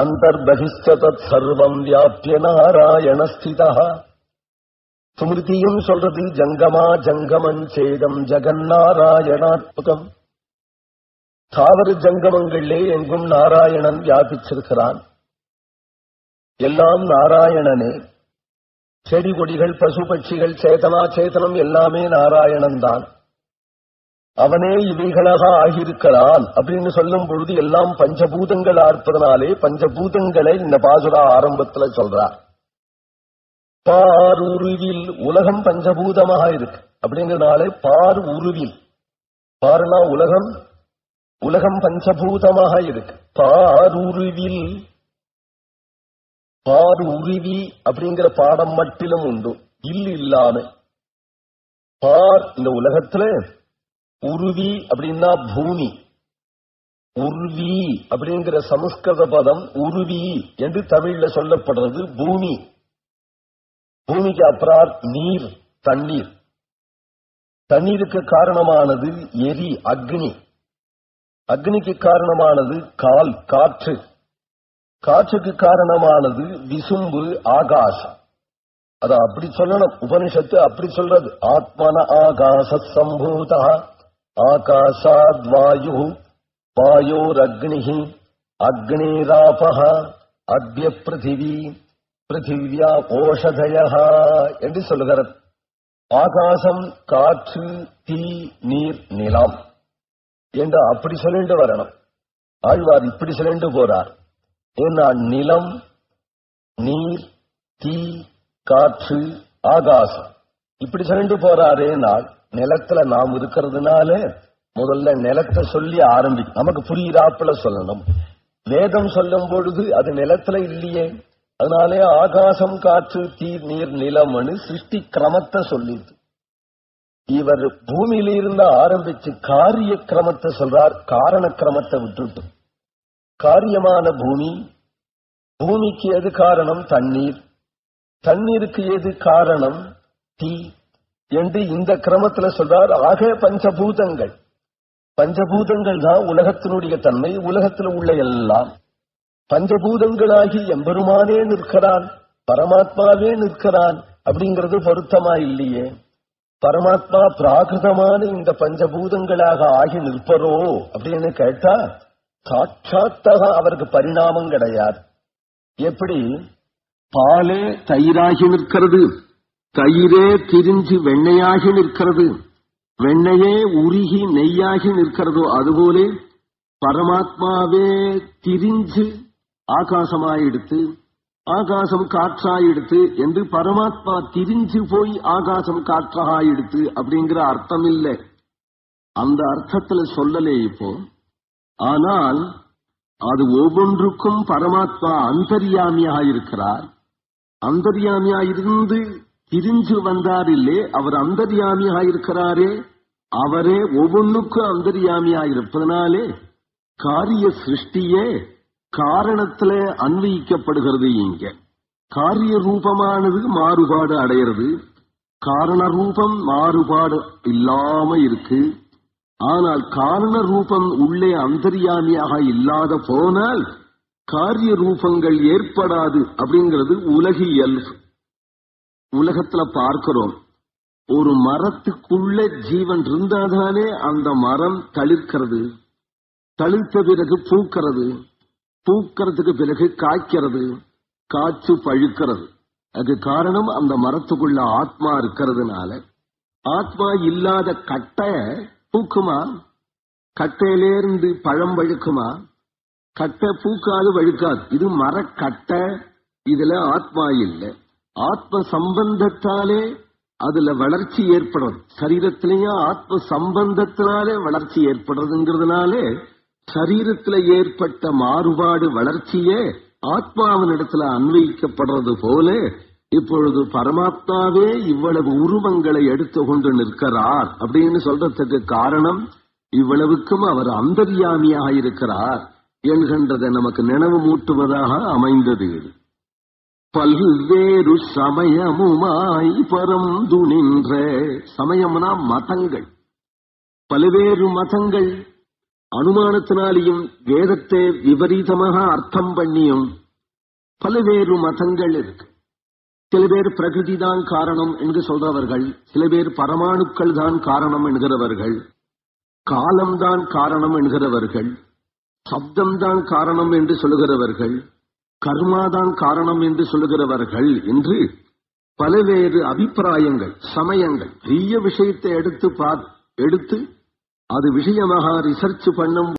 அந்தர்பகிஷ்ட தத் சர்வம் வியாபிய நாராயண ஸ்திதா. ஸ்மிருதியும் சொல்றது ஜங்கமா ஜங்கமன் சேதம் ஜெகநாராயணாத்மகம் தாவர ஜங்கமங்களிலே எங்கும் நாராயணன் வியாபிச்சிருக்கிறான். எல்லாம் நாராயணனே. செடி கொடிகள் பசு பட்சிகள் சேதனா சேதனம் எல்லாமே நாராயணன் தான் அவனே இவைகளாக ஆகியிருக்கிறான் அப்படின்னு சொல்லும் பொழுது எல்லாம் பஞ்சபூதங்கள் ஆர்ப்பதனாலே பஞ்சபூதங்களை இந்த பாசுரா ஆரம்பத்துல சொல்றார் பார் உருவில் உலகம் பஞ்சபூதமாக இருக்கு. அப்படிங்கிறதுனாலே பார் உருவில். பாருனா உலகம் உலகம் பஞ்சபூதமாக இருக்கு. பார் உருவில் பார் உருவி அப்படிங்கிற பாடம் மட்டிலும் உண்டு. இல் இல்லாம. பார் இந்த உலகத்துல உருவி அப்படின்னா பூமி. உருவி அப்படிங்கிற சமஸ்கிருத பதம் உருவி என்று தமிழ்ல சொல்லப்படுறது பூமி. பூமிக்கு அப்புறம் நீர் தண்ணீர். தண்ணீருக்கு காரணமானது எரி அக்னி. அக்னிக்கு காரணமானது கால் காற்று. காற்றுக்கு காரணமானது விசும்பு ஆகாசம். அத அப்படி சொல்லணும். உபனிஷத்து அப்படி சொல்றது. ஆத்மன ஆகாச சம்பூதா. ஆகாஷாத் வாயு வாயோரக்னி அக்னிராப அத்ய பிருத்திவி பிருத்திவியா ஓஷதய என்று சொல்லுகிறது ஆகாசம் காற்று தீ நீர் நிலம் என்று அப்படி சொல்லிட்டு வரணும். ஆழ்வார் இப்படி சொல்லிட்டு போறார். ஏன்னா நிலம் நீர் தீ காற்று ஆகாசம். இப்படி சொல்லிட்டு போறாரே நாள் நிலத்துல நாம் இருக்கிறதுனால முதல்ல நிலத்தை சொல்லி ஆரம்பி நமக்கு புரியிறாப்புல சொல்லணும். வேதம் சொல்லும் பொழுது அது நிலத்துல இல்லையே. அதனாலே ஆகாசம் காற்று தீ நீர் நிலம்னு சிருஷ்டி கிரமத்தை சொல்லிது இவர் பூமியில இருந்து ஆரம்பிச்சு காரிய கிரமத்தை சொல்றார் காரண கிரமத்தை விட்டுட்டு. காரியமான பூமி பூமிக்கு எது காரணம்? தண்ணீர். தண்ணீருக்கு எது காரணம்? தீ. என்று இந்த கிரமத்துல சொல்றார் ஆக பஞ்சபூதங்கள். பஞ்சபூதங்கள் தான் உலகத்தினுடைய தன்மை உலகத்தில் உள்ள எல்லாம். பஞ்சபூதங்களாகி எம்பெருமானே நிற்கிறான் பரமாத்மாவே நிற்கிறான் அப்படிங்கிறது பொருத்தமா இல்லையே? பரமாத்மா பிராகிருதமான இந்த பஞ்சபூதங்களாக ஆகி நிற்பரோ அப்படின்னு கேட்டா சாட்சாத்தாக அவருக்கு பரிணாமம் கிடையாது. எப்படி? பாலே தயிராகி நிற்கிறது. தயிரே திரிஞ்சு வெண்ணையாகி நிற்கிறது. வெண்ணையே உருகி நெய்யாகி நிற்கிறதோ. அதுபோல பரமாத்மாவே திரிஞ்சு ஆகாசமாயெடுத்து ஆகாசம் காற்றாயெடுத்து என்று பரமாத்மா திரிஞ்சு போய் ஆகாசம் காற்றாயெடுத்து அப்படிங்கிற அர்த்தம் இல்லை அந்த அர்த்தத்துல சொல்லலே இப்போ. ஆனால் அது ஒவ்வொன்றுக்கும் பரமாத்மா அந்தர்யாமியாக இருக்கிறார். அந்தர்யாமியா இருந்து பிரிஞ்சு வந்தாரில்லே அவர் அந்தர்யாமியாயிருக்கிறாரே அவரே ஒவ்வொன்றுக்கும் அந்தர்யாமியாயிருப்பதனாலே காரிய சிருஷ்டியே காரணத்துல அன்வயிக்கப்படுகிறது இங்க. காரிய ரூபமானது மாறுபாடு அடையிறது காரண ரூபம் மாறுபாடு இல்லாம இருக்கு. ஆனால் காரண ரூபம் உள்ளே அந்தர்யாமியாக இல்லாத போனால் காரிய ரூபங்கள் ஏற்படாது அப்படிங்கிறது உலகியல் உலகத்துல பார்க்கிறோம். ஒரு மரத்துக்குள்ள ஜீவன் இருந்தாதானே அந்த மரம் தளிர்க்கிறது. தளிர்த்த பிறகு பூக்கிறது. பூக்கிறதுக்கு பிறகு காய்க்கிறது. காய்ச்சு பழுக்கிறது. அது காரணம் அந்த மரத்துக்குள்ள ஆத்மா இருக்கிறதுனால. ஆத்மா இல்லாத கட்டை பூக்குமா? கட்டையிலேருந்து பழம் வழுக்குமா கட்டை பூக்காது வழுக்காது. இது மரக்கட்டை. இதுல ஆத்மா இல்லை. ஆத்ம சம்பந்தத்தாலே அதுல வளர்ச்சி ஏற்படுறது சரீரத்திலேயும் ஆத்ம சம்பந்தத்தினாலே வளர்ச்சி ஏற்படுறதுங்கிறதுனாலே சரீரத்துல ஏற்பட்ட மாறுபாடு வளர்ச்சியே ஆத்மாவினிடத்துல அன்வயிக்கப்படுறது போல இப்பொழுது பரமாத்மாவே இவ்வளவு உருவங்களை எடுத்துக்கொண்டு நிற்கிறார் அப்படின்னு சொல்றதுக்கு காரணம் இவ்வளவுக்கும் அவர் அந்தர்யாமியாக இருக்கிறார் என்கின்றதை நமக்கு நினைவு மூட்டுவதாக அமைந்தது பல்வேறு சமயமுமாய் பரந்து நின்ற சமயம்னா மதங்கள். பல்வேறு மதங்கள். அனுமானத்தினாலேயும் வேதத்தை விபரீதமாக அர்த்தம் பண்ணியும் பல்வேறு மதங்கள் இருக்கு. சில பேர் பிரகிருதி தான் காரணம் என்று சொல்றவர்கள் சில பேர் பரமாணுக்கள் தான் காரணம் என்கிறவர்கள் காலம்தான் காரணம் என்கிறவர்கள் சப்தம்தான் காரணம் என்று சொல்லுகிறவர்கள் கர்மாதான் காரணம் என்று சொல்லுகிறவர்கள் என்று பல்வேறு அபிப்பிராயங்கள் சமயங்கள் பெரிய விஷயத்தை எடுத்து பார் எடுத்து அது விஷயமாக ரிசர்ச் பண்ணும்